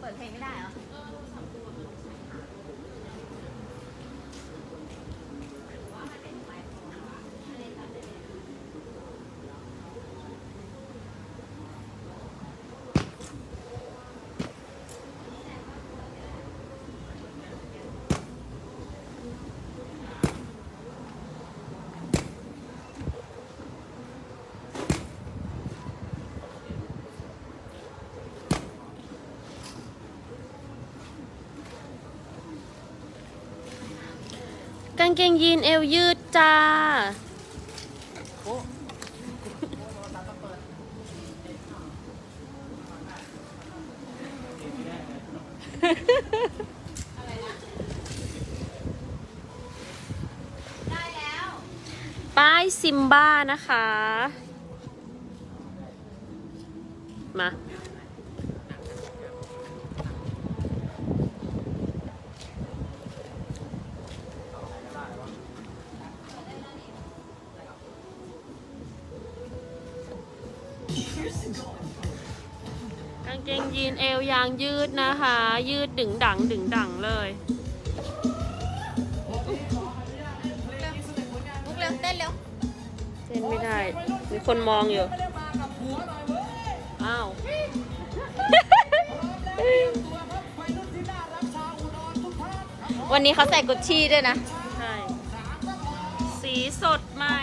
เปิดเพลงไม่ได้เหรอางเกงยีนเอวยืดจ้าได้แล้วป้ายซิมบ้านะคะ มา กางเกงยีนเอวยางยืดนะคะ ยืดดึงดังดึงดังเลยลุกเร็วเต้นเร็วเต้นไม่ได้ มีคนมองอยู่ อ้าว วันนี้เขาใส่กุชชี่ด้วยนะ ใช่ สีสดใหม่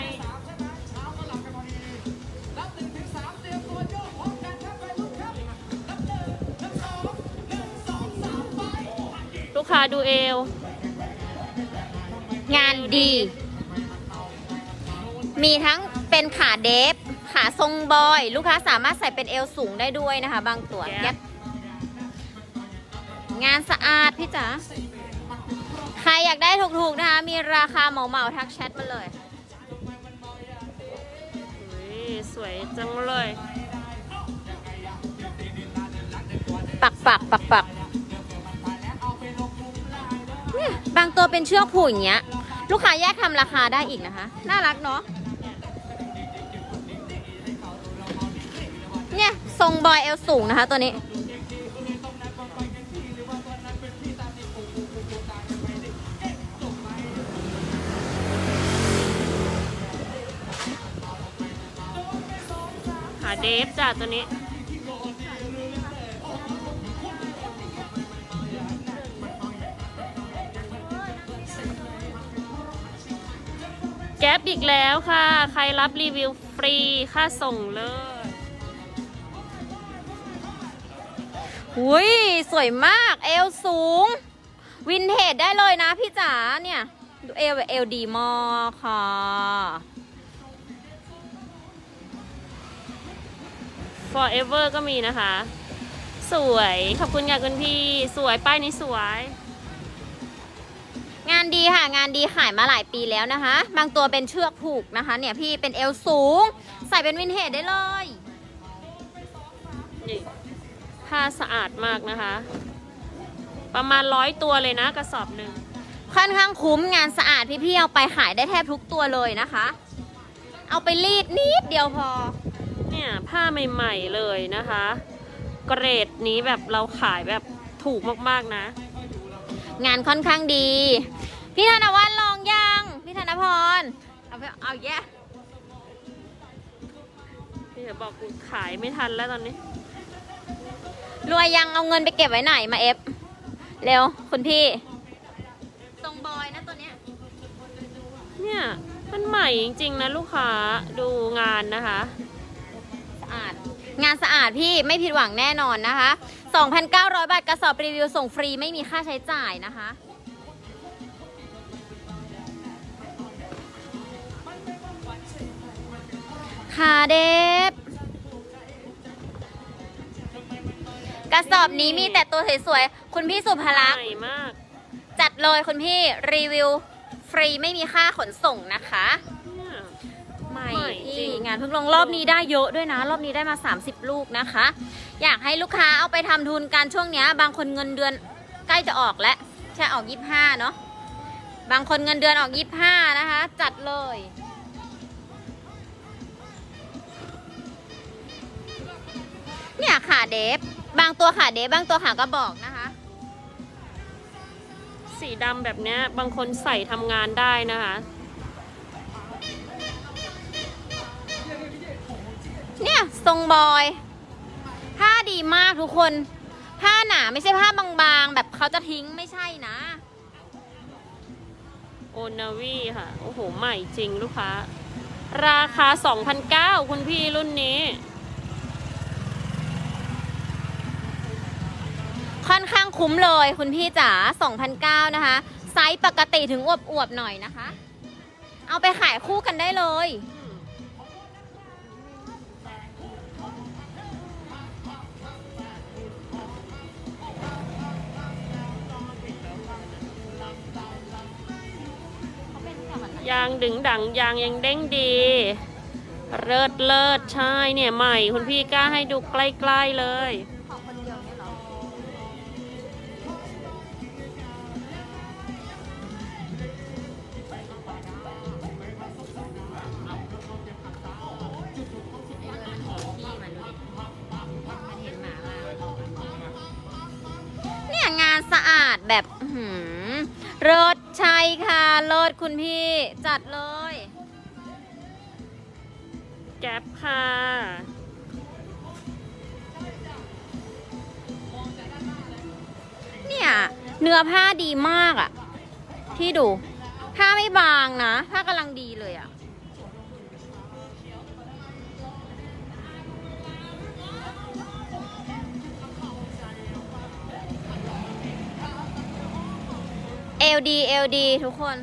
ค้าดูเอว งานดี มีทั้งเป็นขาเดฟขาทรงบอย ลูกค้าสามารถใส่เป็นเอวสูงได้ด้วยนะคะ บางตัวแก๊ปแก๊ปงานสะอาดพี่จ๋าใครอยากได้ถูกๆนะคะ มีราคาเหมาๆทักแชทมาเลยอุ๊ยสวยจังเลย ปักปักปักปักเนี่ย บางตัวเป็นเชือกผูกอย่างเงี้ย ลูกค้าแยกทำราคาได้อีกนะคะ น่ารักเนาะเนี่ยทรงบอยเอวสูงนะคะตัวนี้หาเดฟจ้ะตัวนี้ ก๊ปอีกแล้วค่ะ ใครรับรีวิวฟรีค่าส่งเลยอุ้ยสวยมาก เอวสูง วินเทจได้เลยนะพี่จ๋าเนี่ยเอวเอวดีมากค่ะ forever ก็มีนะคะ สวย ขอบคุณค่ะคุณพี่ สวย ป้ายนี้สวยานดีค่ะงานดีขายมาหลายปีแล้วนะคะ บางตัวเป็นเชือกผูกนะคะ เนี่ยพี่เป็นเอวสูง ใส่เป็นวินเทจได้เลยนี่ผ้าสะอาดมากนะคะ ประมาณร้อยตัวเลยนะกระสอบหนึ่งค่อนข้างคุ้มงานสะอาดพี่ๆเอาไปขายได้แทบทุกตัวเลยนะคะ เอาไปรีดนิดเดียวพอ เนี่ยผ้าใหม่ๆเลยนะคะ เกรดนี้แบบเราขายแบบถูกมากๆนะ งานค่อนข้างดี พี่ธนวัฒน์ลองยัง พี่ธนพร เอาไปเอาแย่พี่เดี๋ยวบอกกูขายไม่ทันแล้วตอนนี้ รวยยังเอาเงินไปเก็บไว้ไหนมาเอฟ เร็ว คุณพี่ทรงบอยนะตัวเนี้ย เนี่ย มันใหม่จริงๆนะลูกค้าดูงานนะคะ สะอาด งานสะอาดพี่ไม่ผิดหวังแน่นอนนะคะ 2,900 บาท กระสอบรีวิวส่งฟรีไม่มีค่าใช้จ่ายนะคะ ค่ะเดฟกระสอบนี้มีแต่ตัวสวยๆ คุณพี่สุภลักษใหณ์ม่มาก จัดเลยคุณพี่รีวิวฟรีไม่มีค่าขนส่งนะคะ เนี่ย ใหม่ใหม่จริที่ง งานเพิ่งลงรอบนี้ได้เยอะด้วยนะ รอบนี้ได้มา 30 ลูกนะคะ อยากให้ลูกค้าเอาไปทำทุนการช่วงเนี้ย บางคนเงินเดือนใกล้จะออกแล้วใช่ออก25เนาะบางคนเงินเดือนออก25นะคะ จัดเลย เนี่ยค่ะเดฟบางตัวขาเดฟบางตัวขาก็บอกนะคะ สีดำแบบเนี้ยบางคนใส่ทำงานได้นะคะเนี่ยทรงบอยผ้า ดีมากทุกคน ผ้าหนาไม่ใช่ผ้าบางๆ แบบเขาจะทิ้งไม่ใช่นะ โอนาวีค่ะ โอ้โห ใหม่จริงลูกค้า ราคา2,009คุณพี่รุ่นนี้ ค่อนข้างคุ้มเลยคุณพี่จ๋า2,009นะคะ ไซส์ปกติถึงอวบๆหน่อยนะคะ เอาไปขายคู่กันได้เลย ยางดึงดังยางยังเด้งดี เลิศเลิศใช่เนี่ยใหม่คุณพี่กล้าให้ดูใกล้ๆเลยเนี่ยงานสะอาดแบบอื้อหือรถ ใช่ค่ะรถคุณพี่ จัดเลย แก๊ปค่ะ เนี่ย เนื้อผ้าดีมากอะที่ดู ผ้าไม่บางนะ ผ้ากำลังดีเลยอะ ลดีเอลดีทุกคน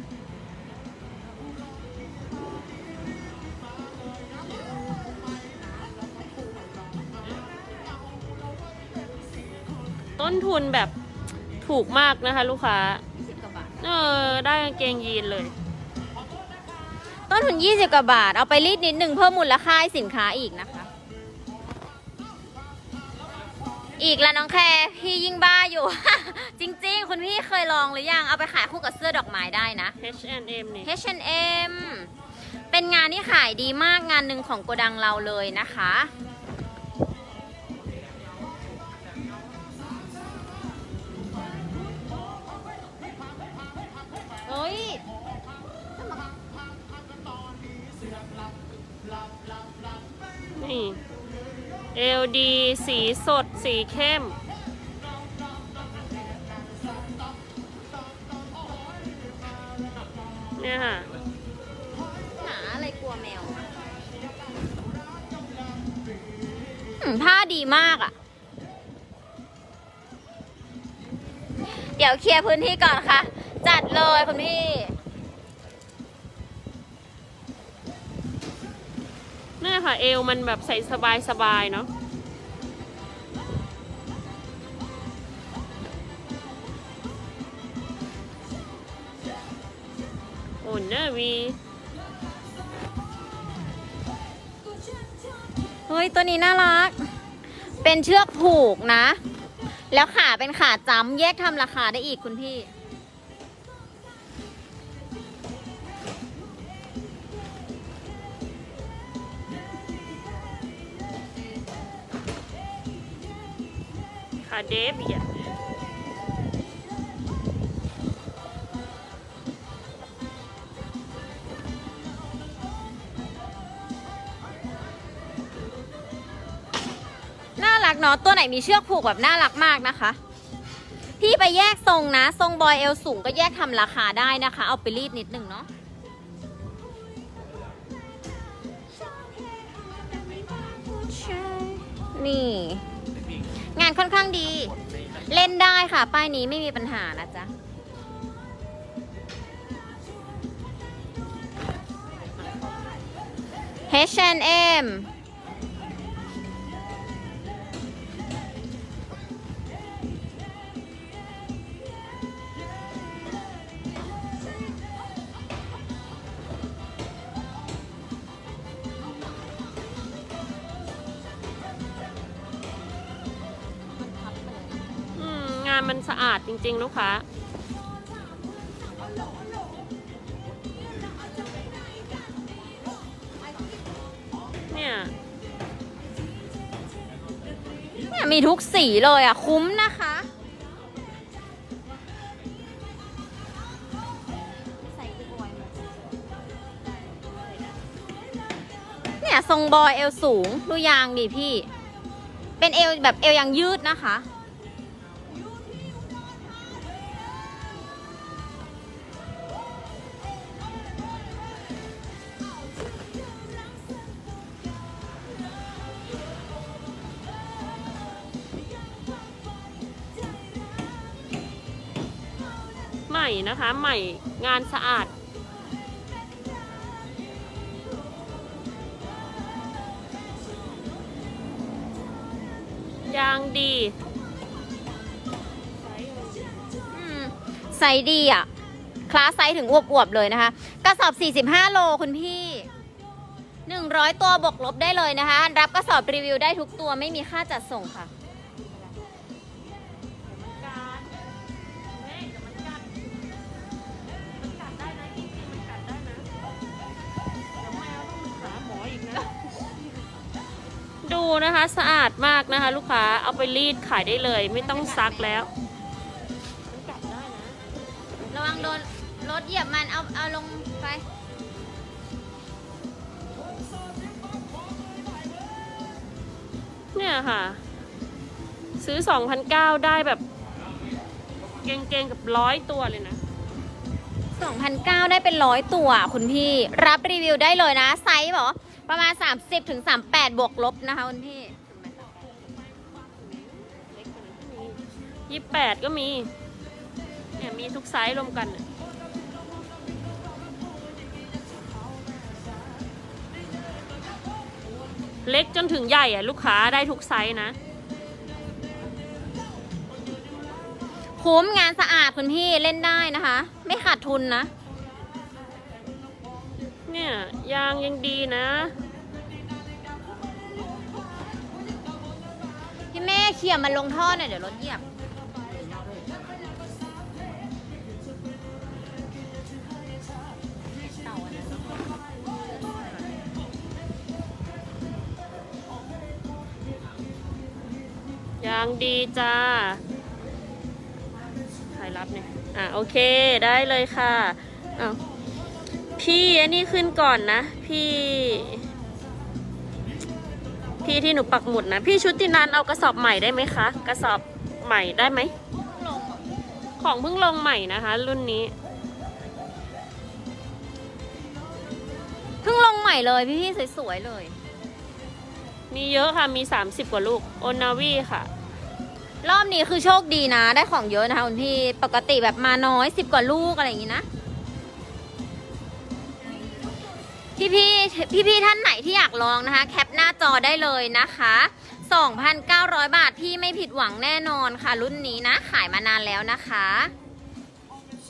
ต้นทุนแบบถูกมากนะคะ ลูกค้า20กว่าบาทเออ ได้กางเกงยีนเลย ต้นทุน 20 กว่าบาท เอาไปรีดนิดหนึ่งเพิ่มมูลค่าให้สินค้าอีกนะคะ อีกแล้วน้องแคร์พี่ยิ่งบ้าอยู่ จริงๆ คุณพี่เคยลองหรือยัง เอาไปขายคู่กับเสื้อดอกไม้ได้นะ H&M นี่ H&M เป็นงานที่ขายดีมากงานหนึ่งของโกดังเราเลยนะคะ เฮ้ยนี่ LD สีสด สีเข้ม เนี่ยค่ะหาอะไรกลัวแมวอืมผ้าดีมากอะ่ะ เดี๋ยวเคลียร์พื้นที่ก่อนค่ะ จัดเลยคุณพี่ เนี่ยค่ะ เอวมันแบบใส่สบายสบายเนาะโอ้เนวีเฮ้ย ตัวนี้น่ารัก เป็นเชือกผูกนะ แล้วขาเป็นขาจ้ำแยกทำราคาได้อีกคุณพี่ ค่ะเดฟอีกอะน่ารักเนาะตัวไหนมีเชือกผูกแบบน่ารักมากนะคะ พี่ไปแยกทรงนะ ทรงบอยเอลสูงก็แยกทำราคาได้นะคะ เอาไปรีดนิดนึงเนาะนี่ ค่อนข้างดี เล่นได้ค่ะ ป้ายนี้ไม่มีปัญหานะจ๊ะ H&M มันสะอาดจริง ๆ ลูกค้า เนี่ยเนี่ยมีทุกสีเลยอะ คุ้มนะคะเนี่ยทรงบอยเอวสูง ดูยางดิพี่ เป็นเอวแบบเอวยางยืดนะคะ ม่นะคะใหม่งานสะอาด ยางดีอืมไซส์ดีอะ คลาสไซส์ถึงอวบๆเลยนะคะ กระสอบ 45 โลคุณพี่ 100 ตัวบวกลบได้เลยนะคะ รับกระสอบรีวิวได้ทุกตัวไม่มีค่าจัดส่งค่ะ ดูนะคะสะอาดมากนะคะ ลูกค้าเอาไปรีดขายได้เลย ไม่ต้องซักแล้วมันกัดได้นะระวังโดนรถเหยียบมันเอาเอาลงไป เนี่ยค่ะ ซื้อ 2,009ได้แบบเก่งๆกับร้อยตัวเลยนะ2,009ได้เป็นร้อยตัวคุณพี่ รับรีวิวได้เลยนะ ไซส์บอก ประมาณ 30ถึง38 บวกลบนะคะคุณพี่ยี่แปดก็มี เนี่ยมีทุกไซส์รวมกันน่ะเล็กจนถึงใหญ่อะลูกค้าได้ทุกไซส์นะ คุ้มงานสะอาดคุณพี่เล่นได้นะคะ ไม่ขาดทุนนะ เนี่ย ยางยังดีนะ พี่แม่เขี่ยมันลงท่อหน่อยเดี๋ยวรถเหยียบ ยางดีจ้าใครรับเนี่ย อะโอเคได้เลยค่ะอ้าว พี่อันนี้ขึ้นก่อนนะ พี่ พี่ที่หนูปักหมุดนะ พี่ชุตินันเอากระสอบใหม่ได้ไหมคะ กระสอบใหม่ได้ไหม ของเพิ่งลงใหม่นะคะ รุ่นนี้ เพิ่งลงใหม่เลยพี่พี่ๆสวยๆเลย มีเยอะค่ะ มี 30 กว่าลูก โอนาวีค่ะ รอบนี้คือโชคดีนะ ได้ของเยอะนะคะคุณพี่ ปกติแบบมาน้อยสิบกว่าลูกอะไรอย่างนี้นะ พี่พี่พี่พี่ๆท่านไหนที่อยากลองนะคะ แคปหน้าจอได้เลยนะคะ 2,900 บาทพี่ไม่ผิดหวังแน่นอนค่ะ รุ่นนี้นะ ขายมานานแล้วนะคะ